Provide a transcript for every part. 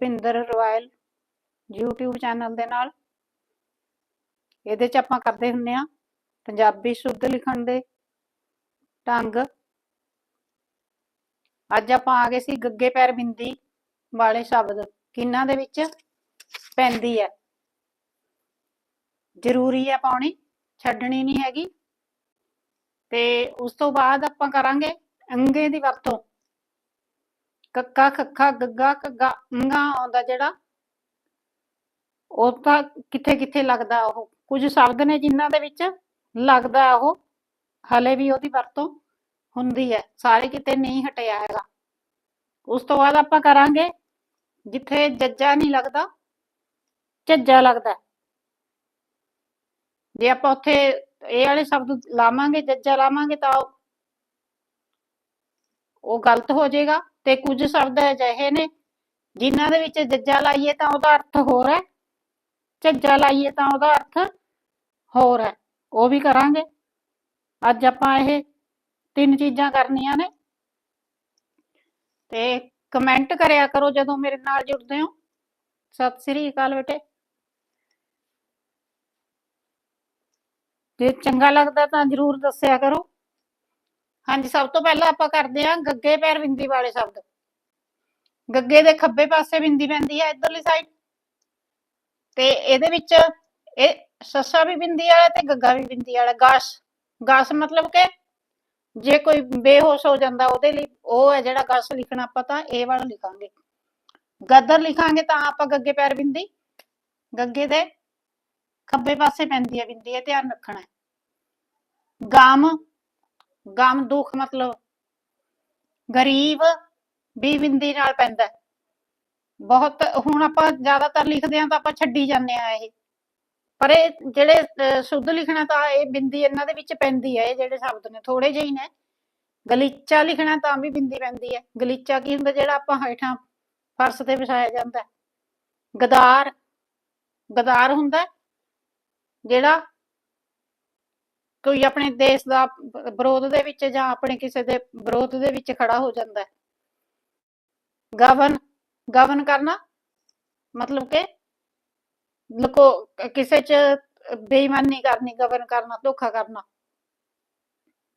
Bhinder royal YouTube channel ਦੇ ਨਾਲ। ਇਹਦੇ ਚ ਆਪਾਂ ਕਰਦੇ ਹੁੰਨੇ ਆ ਪੰਜਾਬੀ ਸ਼ੁੱਧ ਲਿਖਣ ਦੇ ਢੰਗ। ਅੱਜ ਆਪਾਂ ਆ ਗਏ ਸੀ ਗੱਗੇ ਪੈਰ ਬਿੰਦੀ ਵਾਲੇ ਸ਼ਬਦ। ਕਿੰਨਾਂ ਦੇ ਵਿੱਚ ਪੈਂਦੀ ਹੈ? ਜ਼ਰੂਰੀ ਹੈ ਪਾਉਣੀ, ਛੱਡਣੀ ਨਹੀਂ ਹੈਗੀ। ਤੇ ਉਸ ਤੋਂ ਬਾਅਦ ਆਪਾਂ ਕਰਾਂਗੇ ਅੰਗੇ ਦੀ ਵਰਤੋਂ। ਕੱਕਾ, ਖੱਖਾ, ਗੱਗਾ ਕੱਗਾ ਅੰਗਾ ਆਉਂਦਾ ਜਿਹੜਾ। ਉਹ ਤਾਂ ਕਿੱਥੇ ਕਿੱਥੇ ਲੱਗਦਾ ਉਹ? ਕੁਝ ਸ਼ਬਦ ਨੇ ਜਿਨ੍ਹਾਂ ਦੇ ਵਿੱਚ ਲੱਗਦਾ ਉਹ। ਹਲੇ ਵੀ ਉਹਦੀ ਵਰਤੋਂ ਹੁੰਦੀ ਹੈ। ਸਾਰੇ ਕਿਤੇ ਨਹੀਂ ਹਟਿਆ ਹੈਗਾ। ਉਸ ਤੋਂ ਬਾਅਦ ਆਪਾਂ ਕਰਾਂਗੇ, ਜਿੱਥੇ ਜੱਜਾ ਨਹੀਂ ਲੱਗਦਾ, ਝੱਜਾ ਲੱਗਦਾ। ਜੇ ਆਪਾਂ ਉੱਥੇ ਇਹ ਵਾਲੇ ਸ਼ਬਦ ਲਾਵਾਂਗੇ, ਜੱਜਾ ਲਾਵਾਂਗੇ ਤਾਂ ਉਹ ਗਲਤ ਹੋ ਜਾਏਗਾ। ਤੇ ਕੁਝ ਸ਼ਬਦ ਅਜਿਹੇ ਨੇ ਜਿਨ੍ਹਾਂ ਦੇ ਵਿੱਚ ਜੱਜਾ ਲਾਈਏ ਤਾਂ ਉਹਦਾ ਅਰਥ ਹੋਰ ਹੈ, ਝੱਜਾ ਲਾਈਏ ਤਾਂ ਉਹਦਾ ਅਰਥ ਹੋਰ ਹੈ। ਉਹ ਵੀ ਕਰਾਂਗੇ। ਅੱਜ ਆਪਾਂ ਇਹ ਤਿੰਨ ਚੀਜ਼ਾਂ ਕਰਨੀਆਂ ਨੇ। ਤੇ ਕਮੈਂਟ ਕਰਿਆ ਕਰੋ ਜਦੋਂ ਮੇਰੇ ਨਾਲ ਜੁੜਦੇ ਹੋ। ਸਤਿ ਸ੍ਰੀ ਅਕਾਲ ਬੇਟੇ। ਜੇ ਚੰਗਾ ਲੱਗਦਾ ਤਾਂ ਜਰੂਰ ਦੱਸਿਆ ਕਰੋ। ਹਾਂਜੀ, ਸਭ ਤੋਂ ਪਹਿਲਾਂ ਆਪਾਂ ਕਰਦੇ ਹਾਂ ਗੱਗੇ ਪੈਰ ਬਿੰਦੀ ਵਾਲੇ ਸ਼ਬਦ। ਗੱਗੇ ਦੇ ਖੱਬੇ ਪਾਸੇ ਬਿੰਦੀ ਪੈਂਦੀ ਹੈ ਇਧਰਲੀ ਸਾਈਡ ਤੇ ਇਹਦੇ ਵਿੱਚ ਇਹ ਸੱਸਾ ਵੀ ਬਿੰਦੀ ਵਾਲਾ ਤੇ ਗੱਗਾ ਵੀ ਬਿੰਦੀ ਵਾਲਾ। ਗਾਸ ਗਾਸ ਮਤਲਬ ਕਿ ਜੇ ਕੋਈ ਬੇਹੋਸ਼ ਹੋ ਜਾਂਦਾ ਉਹਦੇ ਲਈ ਉਹ ਹੈ ਜਿਹੜਾ ਗਾਸ ਲਿਖਣਾ, ਆਪਾਂ ਤਾਂ ਇਹ ਵਾਲਾ ਲਿਖਾਂਗੇ। ਗਦਰ ਲਿਖਾਂਗੇ ਤਾਂ ਆਪਾਂ ਗੱਗੇ ਪੈਰ ਬਿੰਦੀ। ਗੱਗੇ ਦੇ ਖੱਬੇ ਪਾਸੇ ਪੈਂਦੀ ਹੈ ਬਿੰਦੀ ਹੈ ਧਿਆਨ ਰੱਖਣਾ ਹੈ। ਗਮ ਗਮ ਦੁੱਖ ਮਤਲਬ ਗਰੀਬ ਵੀ ਬਿੰਦੀ ਨਾਲ ਪੈਂਦਾ ਬਹੁਤ ਹੁਣ ਆਪਾਂ ਜ਼ਿਆਦਾਤਰ ਲਿਖਦੇ ਹਾਂ ਤਾਂ ਆਪਾਂ ਛੱਡੀ ਜਾਂਦੇ ਆ ਇਹ। ਪਰ ਇਹ ਜਿਹੜੇ ਸ਼ੁੱਧ ਲਿਖਣਾ ਤਾਂ ਇਹ ਬਿੰਦੀ ਇਹਨਾਂ ਦੇ ਵਿੱਚ ਪੈਂਦੀ ਹੈ, ਇਹ ਜਿਹੜੇ ਸ਼ਬਦ ਨੇ ਥੋੜੇ ਜਿਹੇ ਹੀ ਨੇ। ਗਲੀਚਾ ਲਿਖਣਾ ਤਾਂ ਵੀ ਬਿੰਦੀ ਪੈਂਦੀ ਹੈ। ਗਲੀਚਾ ਕੀ ਹੁੰਦਾ, ਜਿਹੜਾ ਆਪਾਂ ਹੇਠਾਂ ਫਰਸ਼ ਤੇ ਵਿਛਾਇਆ ਜਾਂਦਾ ਗਦਾਰ ਗਦਾਰ ਹੁੰਦਾ ਜਿਹੜਾ ਕੋਈ ਆਪਣੇ ਦੇਸ਼ ਦਾ ਬ- ਵਿਰੋਧ ਦੇ ਵਿੱਚ ਜਾਂ ਆਪਣੇ ਕਿਸੇ ਦੇ ਵਿਰੋਧ ਦੇ ਵਿੱਚ ਖੜਾ ਹੋ ਜਾਂਦਾ ਹੈ। ਗਵਨ ਗਵਨ ਕਰਨਾ ਮਤਲਬ ਕਿ ਲਕੋ ਕਿਸੇ ਚ ਬੇਈਮਾਨੀ ਕਰਨੀ ਗਵਨ ਕਰਨਾ, ਧੋਖਾ ਕਰਨਾ।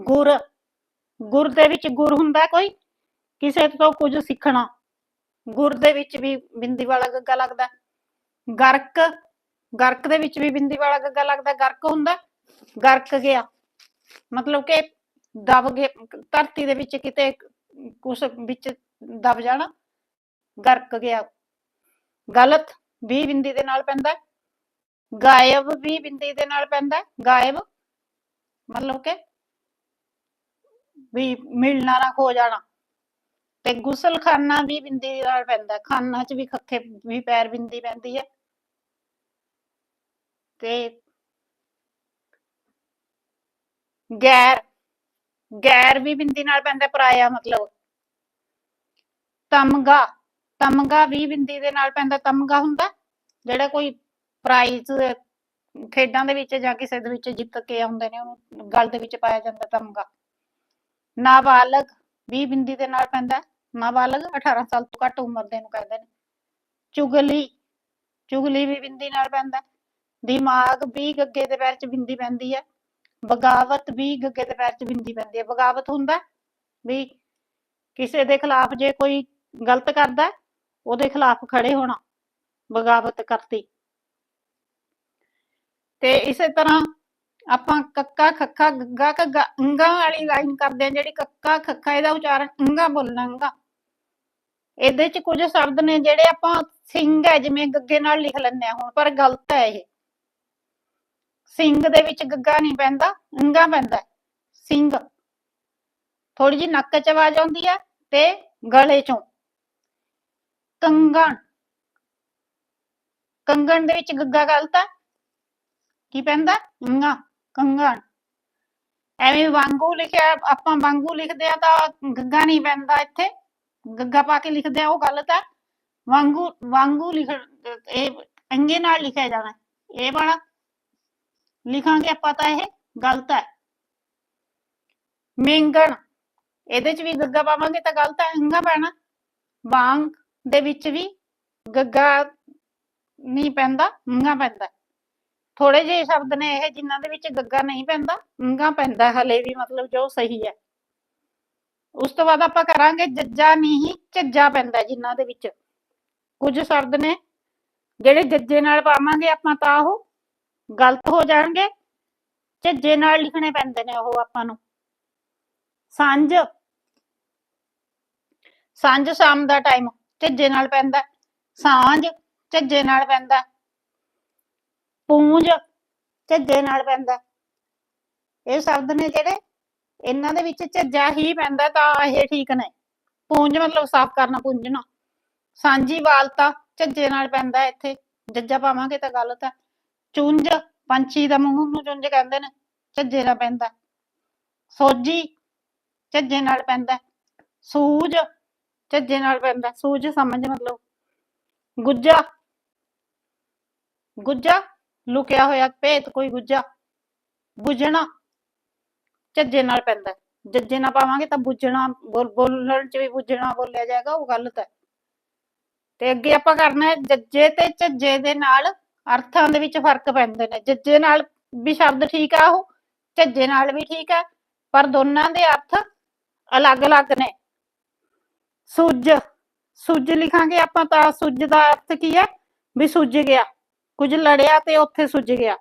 ਗੁਰ ਗੁਰ ਦੇ ਵਿੱਚ ਗੁਰ ਹੁੰਦਾ ਕੋਈ, ਕਿਸੇ ਤੋਂ ਕੁਝ ਸਿੱਖਣਾ। ਗੁਰ ਦੇ ਵਿੱਚ ਵੀ ਬਿੰਦੀ ਵਾਲਾ ਗੱਗਾ ਲੱਗਦਾ ਗਰਕ ਗਰਕ ਦੇ ਵਿੱਚ ਵੀ ਬਿੰਦੀ ਵਾਲਾ ਗੱਗਾ ਲੱਗਦਾ ਗਰਕ ਹੁੰਦਾ ਗਰਕ ਗਿਆ। ਮਤਲਬ ਕਿ ਦਬ ਗਿਆ, ਧਰਤੀ ਦੇ ਵਿੱਚ ਕਿਤੇ ਕੁਛ ਵਿੱਚ ਦਬ ਜਾਣਾ, ਗਰਕ ਗਿਆ। ਗਲਤ, ਵੀ ਬਿੰਦੀ ਦੇ ਨਾਲ ਪੈਂਦਾ ਗਾਇਬ, ਵੀ ਬਿੰਦੀ ਦੇ ਨਾਲ ਪੈਂਦਾ ਗਾਇਬ, ਮਤਲਬ ਕਿ ਵੀ ਮਿਲਣਾ ਨਾ ਖੋ ਜਾਣਾ। ਤੇ ਗੁਸਲਖਾਨਾ ਵੀ ਬਿੰਦੀ ਦੇ ਨਾਲ ਪੈਂਦਾ ਖਾਨਾ ਚ ਵੀ ਖੱਖੇ, ਵੀ ਪੈਰ ਬਿੰਦੀ ਪੈਂਦੀ ਹੈ। ਤੇ ਗੈਰ ਗੈਰ ਵੀ ਬਿੰਦੀ ਨਾਲ ਪੈਂਦਾ ਪਰਾਇਆ ਮਤਲਬ। ਤਮਗਾ ਤਮਗਾ ਵੀ ਬਿੰਦੀ ਦੇ ਨਾਲ ਪੈਂਦਾ। ਤਮਗਾ ਹੁੰਦਾ ਜਿਹੜਾ ਕੋਈ ਪ੍ਰਾਈਜ਼ ਖੇਡਾਂ ਦੇ ਵਿੱਚ ਜਾਂ ਕਿਸੇ ਦੇ ਵਿੱਚ ਜਿੱਤ ਕੇ ਆਉਂਦੇ ਨੇ, ਉਹਨੂੰ ਗਲ ਦੇ ਵਿੱਚ ਪਾਇਆ ਜਾਂਦਾ ਤਮਗਾ। ਨਾਬਾਲਗ ਵੀ ਬਿੰਦੀ ਦੇ ਨਾਲ ਪੈਂਦਾ। ਨਾਬਾਲਗ 18 ਸਾਲ ਤੋਂ ਘੱਟ ਉਮਰ ਦੇ ਨੂੰ ਕਹਿੰਦੇ ਨੇ। ਚੁਗਲੀ ਚੁਗਲੀ ਵੀ ਬਿੰਦੀ ਨਾਲ ਪੈਂਦਾ। ਦਿਮਾਗ ਵੀ ਗੱਗੇ ਦੇ ਪੈਰ 'ਚ ਬਿੰਦੀ ਪੈਂਦੀ ਹੈ। ਬਗਾਵਤ ਵੀ ਗੱਗੇ ਦੇ ਪੈਰ 'ਚ ਬਿੰਦੀ ਪੈਂਦੀ ਹੈ। ਬਗਾਵਤ ਹੁੰਦਾ ਵੀ ਕਿਸੇ ਦੇ ਖਿਲਾਫ ਜੇ ਕੋਈ ਗਲਤ ਕਰਦਾ ਹੈ, ਉਹਦੇ ਖਿਲਾਫ ਖੜੇ ਹੋਣਾ ਬਗਾਵਤ ਕਰਤੀ। ਤੇ ਇਸੇ ਤਰ੍ਹਾਂ ਆਪਾਂ ਕੱਕਾ ਖੱਖਾ ਗੱਗਾ ਕੱਗਾ ਅੰਗਾ ਵਾਲੀ ਲਾਈਨ ਕਰਦੇ ਆ ਜਿਹੜੀ ਕੱਕਾ ਖੱਖਾ ਇਹਦਾ ਉਚਾਰਨ ਅੰਗਾ ਬੋਲਣਾ ਅੰਗਾ। ਇਹਦੇ ਚ ਕੁਝ ਸ਼ਬਦ ਨੇ ਜਿਹੜੇ ਆਪਾਂ ਸਿੰਘ ਹੈ ਜਿਵੇਂ ਗੱਗੇ ਨਾਲ ਲਿਖ ਲੈਂਦੇ ਆ ਹੁਣ ਪਰ ਗਲਤ ਹੈ ਇਹ। ਸਿੰਘ ਦੇ ਵਿੱਚ ਗੱਗਾ ਨਹੀਂ ਪੈਂਦਾ ਅੰਗਾ ਪੈਂਦਾ ਹੈ। ਸਿੰਘ। ਥੋੜੀ ਜਿਹੀ ਨੱਕ ਚ ਆਵਾਜ਼ ਆਉਂਦੀ ਹੈ ਤੇ ਗਲੇ ਚੋਂ। ਕੰਗਣ। ਕੰਗਣ ਦੇ ਵਿੱਚ ਗੱਗਾ ਗਲਤ ਹੈ। ਕੀ ਪੈਂਦਾ? ਅੰਗਾ ਕੰਗਣ। ਐਵੇਂ ਵਾਂਗੂ ਲਿਖਿਆ, ਆਪਾਂ ਵਾਂਗੂ ਲਿਖਦੇ ਆ ਤਾਂ ਗੱਗਾ ਨਹੀਂ ਪੈਂਦਾ ਇੱਥੇ। ਗੱਗਾ ਪਾ ਕੇ ਲਿਖਦੇ ਆ ਉਹ ਗਲਤ ਹੈ। ਵਾਂਗੂ ਵਾਂਗੂ ਲਿਖ, ਇਹ ਅੰਗੇ ਨਾਲ ਲਿਖਿਆ ਜਾਣਾ ਇਹ ਵਾਲਾ ਲਿਖਾਂਗੇ ਆਪਾਂ ਤਾਂ ਇਹ, ਗਲਤ ਹੈ। ਮਿੰਗਣ, ਇਹਦੇ ਚ ਵੀ ਗੱਗਾ ਪਾਵਾਂਗੇ ਤਾਂ ਗਲਤ ਹੈ ਅੰਗਾ ਪੈਣਾ। ਵਾਂਗ ਦੇ ਵਿੱਚ ਵੀ ਗੱਗਾ ਨਹੀਂ ਪੈਂਦਾ ਂਗਾ ਪੈਂਦਾ। ਥੋੜੇ ਜਿਹੇ ਸ਼ਬਦ ਨੇ ਇਹ ਜਿਨ੍ਹਾਂ ਦੇ ਵਿੱਚ ਗੱਗਾ ਨਹੀਂ ਪੈਂਦਾ ਂਗਾ ਪੈਂਦਾ, ਹਲੇ ਵੀ ਮਤਲਬ ਜੋ ਸਹੀ ਹੈ। ਉਸ ਤੋਂ ਬਾਅਦ ਆਪਾਂ ਕਰਾਂਗੇ ਜੱਜਾ ਨਹੀਂ, ਝੱਜਾ ਪੈਂਦਾ ਜਿਨ੍ਹਾਂ ਦੇ ਵਿੱਚ। ਕੁਝ ਸ਼ਬਦ ਨੇ, ਜਿਹੜੇ ਜੱਜੇ ਨਾਲ ਪਾਵਾਂਗੇ ਆਪਾਂ ਤਾਂ ਉਹ ਗਲਤ ਹੋ ਜਾਣਗੇ, ਝੱਜੇ ਨਾਲ ਲਿਖਣੇ ਪੈਂਦੇ ਨੇ ਉਹ ਆਪਾਂ ਨੂੰ। ਸਾਂਝ ਸਾਂਝ ਸ਼ਾਮ ਦਾ ਟਾਈਮ ਝੱਜੇ ਨਾਲ ਪੈਂਦਾ। ਸਾਂਝ, ਝੱਜੇ ਨਾਲ ਪੈਂਦਾ। ਪੂੰਜ ਝੱਜੇ ਨਾਲ ਪੈਂਦਾ। ਇਹ ਸ਼ਬਦ ਨੇ ਜਿਹੜੇ ਇਹਨਾਂ ਦੇ ਵਿੱਚ ਝੱਜਾ ਹੀ ਪੈਂਦਾ ਤਾਂ ਇਹ ਠੀਕ ਨੇ। ਪੂੰਜ ਮਤਲਬ ਸਾਫ਼ ਕਰਨਾ, ਪੂੰਝਣਾ। ਸਾਂਝੀ ਵਾਲਤਾ, ਝੱਜੇ ਨਾਲ ਪੈਂਦਾ ਇੱਥੇ। ਜੱਜਾ ਪਾਵਾਂਗੇ ਤਾਂ ਗਲਤ ਹੈ। ਚੁੰਝ, ਪੰਛੀ ਦਾ ਮੂੰਹ ਨੂੰ ਚੁੰਝ ਕਹਿੰਦੇ ਨੇ, ਝੱਜੇ ਨਾਲ ਪੈਂਦਾ। ਸੋਜੀ ਝੱਜੇ ਨਾਲ ਪੈਂਦਾ। ਹੈ। ਝੱਜੇ ਨਾਲ ਪੈਂਦਾ। ਹੈ। ਸਮਝ ਮਤਲਬ। ਗੁੱਜਾ ਗੁੱਜਾ ਲੁਕਿਆ ਹੋਇਆ ਭੇਤ ਕੋਈ ਗੁੱਜਾ ਬੁਝਣਾ, ਝੱਜੇ ਨਾਲ ਪੈਂਦਾ। ਜੱਜੇ ਨਾਲ ਪਾਵਾਂਗੇ ਤਾਂ ਬੁੱਝਣਾ, ਬੋਲ- ਬੋਲਣ ਚ ਵੀ ਬੁੱਝਣਾ ਬੋਲਿਆ ਜਾਏਗਾ, ਉਹ ਗਲਤ ਹੈ। ਤੇ ਅੱਗੇ ਆਪਾਂ ਕਰਨਾ ਹੈ ਜੱਜੇ ਤੇ ਝੱਜੇ ਦੇ ਨਾਲ ਅਰਥਾਂ ਦੇ ਵਿੱਚ ਫ਼ਰਕ ਪੈਂਦੇ ਨੇ, ਜੱਜੇ ਨਾਲ ਵੀ ਸ਼ਬਦ ਠੀਕ ਆ ਉਹ, ਝੱਜੇ ਨਾਲ ਵੀ ਠੀਕ ਹੈ ਪਰ ਦੋਨਾਂ ਦੇ ਅਰਥ ਅਲੱਗ-ਅਲੱਗ ਨੇ। ਸੁੱਜ ਸੁੱਜ ਲਿਖਾਂਗੇ ਆਪਾਂ ਤਾਂ ਸੁੱਜ ਦਾ ਅਰਥ ਕੀ ਹੈ ਵੀ ਸੁੱਜ ਗਿਆ, ਕੁਝ ਲੜਿਆ ਤੇ ਉੱਥੇ ਸੁੱਜ ਗਿਆ।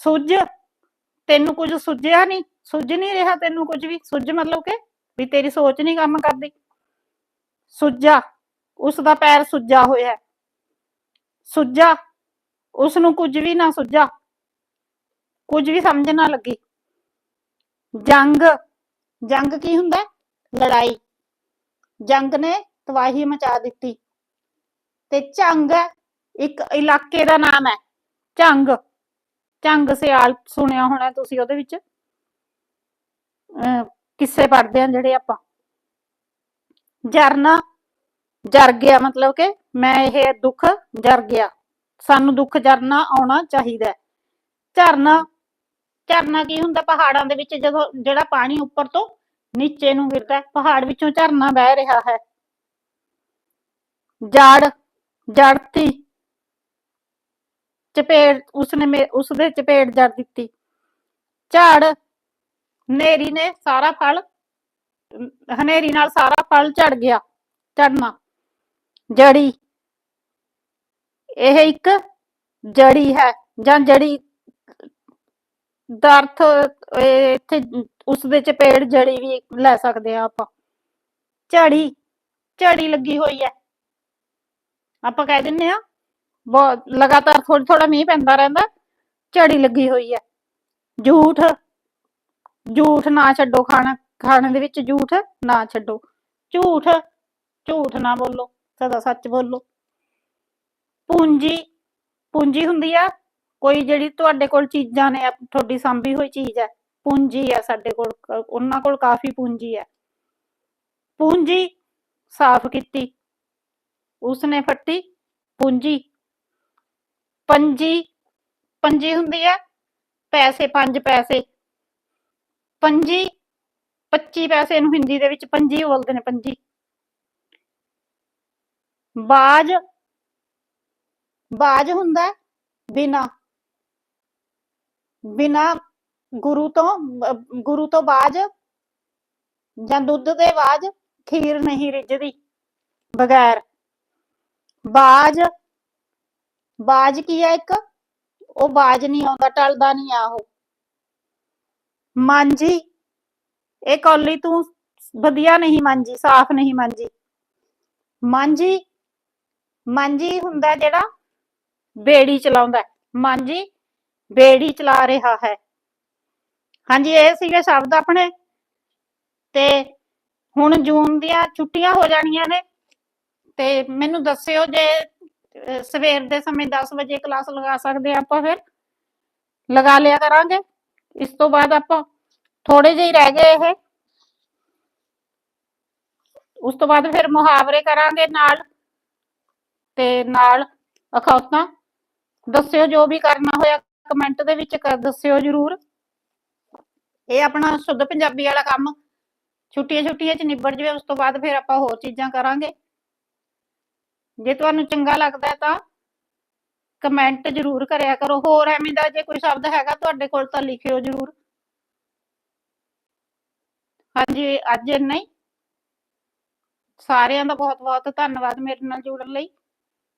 ਸੁੱਜ ਤੈਨੂੰ ਕੁਝ ਸੁੱਜਿਆ ਨਹੀਂ ਸੁੱਜ ਨਹੀਂ ਰਿਹਾ ਤੈਨੂੰ ਕੁਝ ਵੀ ਸੁੱਜ ਮਤਲਬ ਕਿ ਵੀ ਤੇਰੀ ਸੋਚ ਨਹੀਂ ਕੰਮ ਕਰਦੀ। ਸੁੱਜਾ ਉਸ ਦਾ ਪੈਰ ਸੁੱਜਾ ਹੋਇਆ। ਸੁੱਜਾ ਉਸ ਨੂੰ ਕੁਝ ਵੀ ਨਾ ਸੁੱਜਾ ਕੁਝ ਵੀ ਸਮਝ ਨਾ ਲੱਗੀ। ਜੰਗ ਜੰਗ ਕੀ ਹੁੰਦਾ? ਲੜਾਈ। ਜੰਗ ਨੇ ਤਬਾਹੀ ਮਚਾ ਦਿੱਤੀ। ਤੇ ਝੰਗ ਹੈ, ਇੱਕ ਇਲਾਕੇ ਦਾ ਨਾਮ ਹੈ। ਝੰਗ। ਝੰਗ ਸਿਆਲ ਸੁਣਿਆ ਹੋਣਾ ਤੁਸੀਂ ਉਹਦੇ ਵਿੱਚ? ਅਹ ਕਿੱਸੇ ਪੜਦੇ ਆ ਜਿਹੜੇ ਆਪਾਂ? ਜਰਨਾ ਜਰ ਗਿਆ ਮਤਲਬ ਕਿ ਮੈਂ ਇਹ ਦੁੱਖ ਜਰ ਗਿਆ। ਸਾਨੂੰ ਦੁੱਖ ਝਰਨਾ ਆਉਣਾ ਚਾਹੀਦਾ ਹੈ। ਝਰਨਾ ਝਰਨਾ ਕੀ ਹੁੰਦਾ? ਪਹਾੜਾਂ ਦੇ ਵਿੱਚ ਜਦੋਂ ਜਿਹੜਾ ਪਾਣੀ ਉੱਪਰ ਤੋਂ ਨੀਚੇ ਨੂੰ ਗਿਰਦਾ ਪਹਾੜ ਵਿੱਚੋਂ ਝਰਨਾ ਵਹਿ ਰਿਹਾ ਹੈ। ਜੜ, ਜੜਤੀ ਚਪੇੜ, ਉਸਨੇ ਮੇ- ਉਸਦੇ ਚਪੇੜ ਜੜ ਦਿੱਤੀ। ਝਾੜ, ਹਨੇਰੀ ਨੇ ਸਾਰਾ ਫਲ, ਹਨੇਰੀ ਨਾਲ ਸਾਰਾ ਫਲ ਝੜ ਗਿਆ ਝੜਨਾ ਜੜੀ ਇਹ ਇੱਕ ਜੜੀ ਹੈ ਜਾਂ ਜੜੀ ਦਾ ਅਰਥ ਇਹ ਇੱਥੇ ਉਸਦੇ ਚਪੇੜ ਜੜੀ ਵੀ ਲੈ ਸਕਦੇ ਆ ਆਪਾਂ। ਝੜੀ ਝੜੀ ਲੱਗੀ ਹੋਈ ਹੈ। ਆਪਾਂ ਕਹਿ ਦਿੰਨੇ ਆ ਬਹੁਤ ਲਗਾਤਾਰ ਥੋੜਾ ਥੋੜਾ ਮੀਂਹ ਪੈਂਦਾ ਰਹਿੰਦਾ, ਝੜੀ ਲੱਗੀ ਹੋਈ ਹੈ। ਝੂਠ ਝੂਠ ਨਾ ਛੱਡੋ, ਖਾਣਾ, ਖਾਣੇ ਦੇ ਵਿੱਚ ਝੂਠ ਨਾ ਛੱਡੋ। ਝੂਠ ਝੂਠ ਨਾ ਬੋਲੋ, ਸਦਾ ਸੱਚ ਬੋਲੋ। ਪੂੰਜੀ ਪੂੰਜੀ ਹੁੰਦੀ ਆ। ਕੋਈ ਜਿਹੜੀ ਤੁਹਾਡੇ ਕੋਲ ਚੀਜ਼ਾਂ ਨੇ ਤੁਹਾਡੀ ਸਾਂਭੀ ਹੋਈ ਚੀਜ਼ ਹੈ, ਪੂੰਜੀ ਹੈ ਸਾਡੇ ਕੋਲ ਉਹਨਾਂ ਕੋਲ ਕਾਫੀ ਪੂੰਜੀ ਹੈ ਪੂੰਜੀ ਸਾਫ਼ ਕੀਤੀ, ਉਸਨੇ ਫੱਟੀ ਪੂੰਜੀ। ਪੰਜੀ ਪੰਜੀ ਹੁੰਦੀ ਹੈ ਪੈਸੇ, ਪੰਜ ਪੈਸੇ। ਪੰਜੀ 25 ਪੈਸੇ ਨੂੰ ਹਿੰਦੀ ਦੇ ਵਿੱਚ ਪੰਜੀ ਬੋਲਦੇ ਨੇ, ਪੰਜੀ। ਬਾਜ ਬਾਜ ਹੁੰਦਾ ਬਿਨਾ। ਬਿਨਾ ਗੁਰੂ ਤੋਂ ਗੁਰੂ ਤੋਂ ਬਾਜ ਜਾਂ ਦੁੱਧ ਦੇ ਬਾਜ ਖੀਰ ਨਹੀਂ ਰਿੱਝਦੀ। ਬਗੈਰ ਬਾਜ ਬਾਜ ਕੀ ਹੈ ਇੱਕ? ਉਹ ਬਾਜ ਨਹੀਂ ਆਉਂਦਾ, ਟਲਦਾ ਨਹੀਂ ਆ ਉਹ। ਮਾਂਜੀ, ਇਹ ਕੌਲੀ ਤੂੰ ਵਧੀਆ ਨਹੀਂ ਮਾਂਜੀ, ਸਾਫ਼ ਨਹੀਂ ਮਾਂਜੀ। ਮਾਂਜੀ ਮਾਂਜੀ ਹੁੰਦਾ ਜਿਹੜਾ ਬੇੜੀ ਚਲਾਉਂਦਾ ਮਨ ਜੀ, ਬੇੜੀ ਚਲਾ ਰਿਹਾ ਹੈ। ਹਾਂਜੀ, ਇਹ ਸੀਗੇ ਸ਼ਬਦ ਆਪਣੇ। ਤੇ ਹੁਣ ਜੂਨ ਦੀਆਂ ਛੁੱਟੀਆਂ ਹੋ ਜਾਣੀਆਂ ਨੇ। ਤੇ ਮੈਨੂੰ ਦੱਸਿਓ ਜੇ ਸਵੇਰ ਦੇ ਸਮੇਂ 10 ਵਜੇ ਕਲਾਸ ਲਗਾ ਸਕਦੇ ਆਪਾਂ ਫਿਰ? ਲਗਾ ਲਿਆ ਕਰਾਂਗੇ। ਇਸ ਤੋਂ ਬਾਅਦ ਆਪਾਂ ਥੋੜੇ ਜਿਹੇ ਰਹਿ ਗਏ ਇਹ। ਉਸ ਤੋਂ ਬਾਅਦ ਫਿਰ ਮੁਹਾਵਰੇ ਕਰਾਂਗੇ ਨਾਲ। ਤੇ ਨਾਲ ਅਖੌਤਾਂ। ਦੱਸਿਓ ਜੋ ਵੀ ਕਰਨਾ ਹੋਇਆ ਕਮੈਂਟ ਦੇ ਵਿੱਚ ਕਰ ਦੱਸਿਓ ਜਰੂਰ। ਇਹ ਆਪਣਾ ਸ਼ੁੱਧ ਪੰਜਾਬੀ ਵਾਲਾ ਕੰਮ, ਛੁੱਟੀਆਂ ਛੁੱਟੀਆਂ ਚ ਨਿਬੜ ਜਵੇ, ਉਸ ਤੋਂ ਬਾਅਦ ਫਿਰ ਆਪਾਂ ਹੋਰ ਚੀਜ਼ਾਂ ਕਰਾਂਗੇ। ਜੇ ਤੁਹਾਨੂੰ ਚੰਗਾ ਲੱਗਦਾ ਤਾਂ ਕਮੈਂਟ ਜ਼ਰੂਰ ਕਰਿਆ ਕਰੋ। ਹੋਰ ਐਵੇਂ ਦਾ ਜੇ ਕੋਈ ਸ਼ਬਦ ਹੈਗਾ ਤੁਹਾਡੇ ਕੋਲ ਤਾਂ ਲਿਖਿਓ ਜ਼ਰੂਰ। ਹਾਂਜੀ, ਅੱਜ ਇੰਨਾ ਹੀ। ਸਾਰਿਆਂ ਦਾ ਬਹੁਤ ਬਹੁਤ ਧੰਨਵਾਦ ਮੇਰੇ ਨਾਲ ਜੁੜਨ ਲਈ।